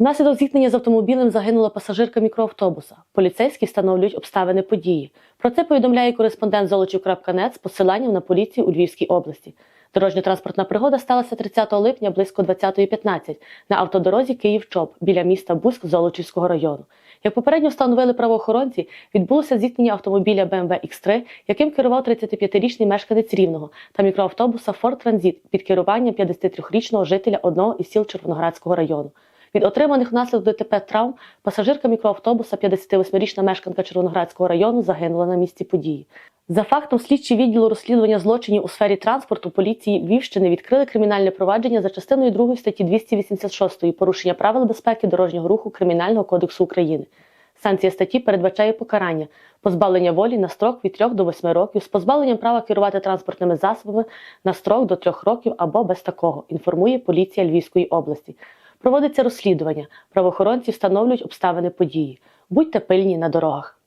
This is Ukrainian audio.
Внаслідок зіткнення з автомобілем загинула пасажирка мікроавтобуса. Поліцейські встановлюють обставини події. Про це повідомляє кореспондент Золочів.нет з посиланням на поліцію у Львівській області. Дорожньо-транспортна пригода сталася 30 липня близько 20.15 на автодорозі Київ-Чоп біля міста Буськ Золочівського району. Як попередньо встановили правоохоронці, відбулося зіткнення автомобіля BMW X3, яким керував 35-річний мешканець Рівного, та мікроавтобуса Ford Transit під керуванням 53-річного жителя одного із сіл Червоноградського району. Від отриманих внаслідок ДТП травм пасажирка мікроавтобуса, 58-річна мешканка Червоноградського району, загинула на місці події. За фактом слідчі відділу розслідування злочинів у сфері транспорту поліції Львівщини відкрили кримінальне провадження за частиною 2 статті 286 порушення правил безпеки дорожнього руху Кримінального кодексу України. Санкція статті передбачає покарання позбавлення волі на строк від 3 до 8 років з позбавленням права керувати транспортними засобами на строк до 3 років або без такого, інформує поліція Львівської області. Проводиться розслідування. Правоохоронці встановлюють обставини події. Будьте пильні на дорогах.